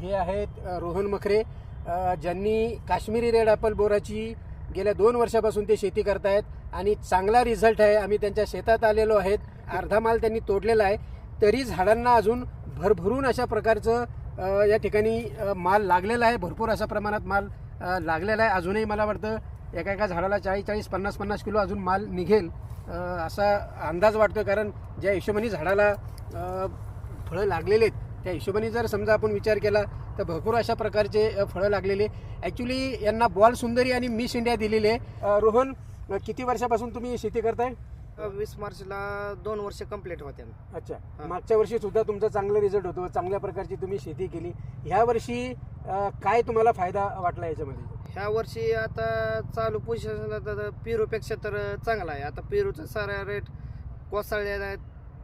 हे आहेत रोहन मखरे. ज्यांनी काश्मीरी रेड ॲपल बोराची गेल्या दोन वर्षापासून ते शेती करतायत आणि चांगला रिझल्ट आहे. आम्ही त्यांच्या शेतात आलेलो आहेत. अर्धा माल त्यांनी तोडलेला आहे. तरी झाडांना अजून भरभरून अशा प्रकारचं या ठिकाणी माल लागलेला आहे. भरपूर अशा प्रमाणात माल लागलेला आहे. अजूनही मला वाटतं एका एका झाडाला चाळीस चाळीस पन्नास पन्नास किलो अजून माल निघेल असा अंदाज वाटतो कारण ज्या हिशोबाने झाडाला फळं लागलेले आहेत त्या हिशोबाने जर समजा आपण विचार केला तर भरपूर अशा प्रकारचे फळं लागलेले ॲक्च्युली यांना बॉल सुंदरी आणि मिस इंडिया दिलेली आहे. रोहन किती वर्षापासून तुम्ही शेती करताय? वीस मार्चला दोन वर्ष कंप्लीट होते अच्छा. मागच्या वर्षी सुद्धा तुमचा चांगला रिझल्ट होतो. चांगल्या प्रकारची तुम्ही शेती केली. ह्या वर्षी काय तुम्हाला फायदा वाटला याच्यामध्ये? ह्या वर्षी आता चालू पोझिशन पेरूपेक्षा तर चांगला आहे. आता पेरूचा सारा रेट कोसळलेला आहे.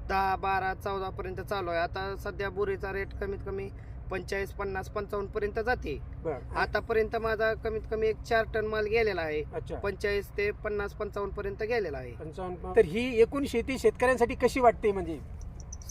दहा बारा चौदा पर्यंत चालू आहे. आता सध्या बोरीचा रेट कमीत कमी पंचेचाळीस पन्नास पंचावन्न पर्यंत जाते. बरं. आतापर्यंत माझा कमीत कमी एक चार टन माल गेलेला आहे. अच्छा. पंचेचाळीस ते पन्नास पंचावन्न पर्यंत गेलेला आहे. पंचावन्न तर ही एकूण शेती शेतकऱ्यांसाठी कशी वाटते म्हणजे?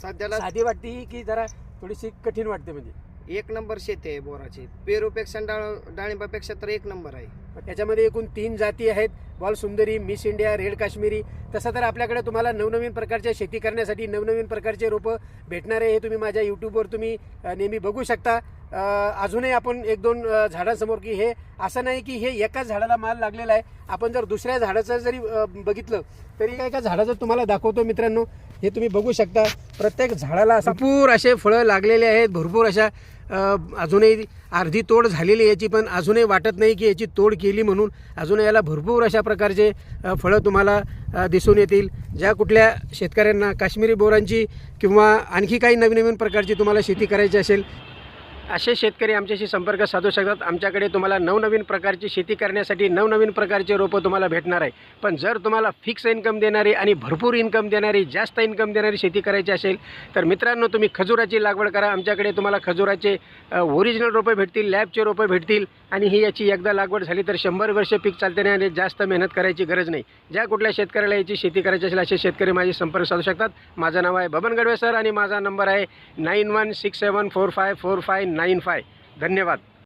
सध्याला साधी वाटते ही की जरा थोडीशी कठीण वाटते म्हणजे? एक नंबर शेती आहे बोराची. पेरूपेक्षा डाळ डाळिंबापेक्षा तर एक नंबर आहे. त्याच्यामध्ये एकूण तीन जाती आहेत. बॉल सुंदरी मिस इंडिया रेड काश्मीरी. तसं तर आपल्याकडे तुम्हाला नवनवीन प्रकारच्या शेती करण्यासाठी नवनवीन प्रकारचे रोपं भेटणार आहे हे तुम्ही माझ्या यूट्यूबवर तुम्ही नेहमी बघू शकता. अजूनही आपण एक दोन झाडांसमोर की हे असं नाही की हे एकाच झाडाला माल लागलेला आहे. आपण जर दुसऱ्या झाडाचं जरी बघितलं तरी एका झाडाचं तुम्हाला दाखवतो मित्रांनो हे तुम्ही बघू शकता. प्रत्येक झाडाला भरपूर असे फळं लागलेले आहेत भरपूर अशा अजूनही अर्धी तोड झालेली याची पण अजूनही वाटत नाही की याची तोड केली म्हणून अजून याला भरपूर अशा प्रकारचे फळं तुम्हाला दिसून येतील. ज्या कुठल्या शेतकऱ्यांना काश्मीरी बोरांची किंवा आणखी काही नवीन नवीन प्रकारची तुम्हाला शेती करायची असेल असे शेतकरी आमच्याशी संपर्क साधू शकतात. आमच्याकडे तुम्हाला नवनवीन प्रकारची शेती करण्यासाठी नवनवीन प्रकारचे रोपं तुम्हाला भेटणार आहे. पण जर तुम्हाला फिक्स इन्कम देणारी आणि भरपूर इन्कम देणारी जास्त इन्कम देणारी शेती करायची असेल तर मित्रांनो तुम्ही खजुराची लागवड करा. आमच्याकडे तुम्हाला खजुराचे ओरिजिनल रोपं भेटतील लॅबचे रोपं भेटतील आणि ही याची एकदा लागवड झाली तर शंभर वर्ष पीक चालते नाही आणि जास्त मेहनत करायची गरज नाही. ज्या कुठल्या शेतकऱ्याला याची शेती करायची असेल असे शेतकरी माझे संपर्क साधू शकतात. माझं नाव आहे बबन गडवे सर आणि माझा नंबर आहे nine one six seven four five four five nine five. धन्यवाद.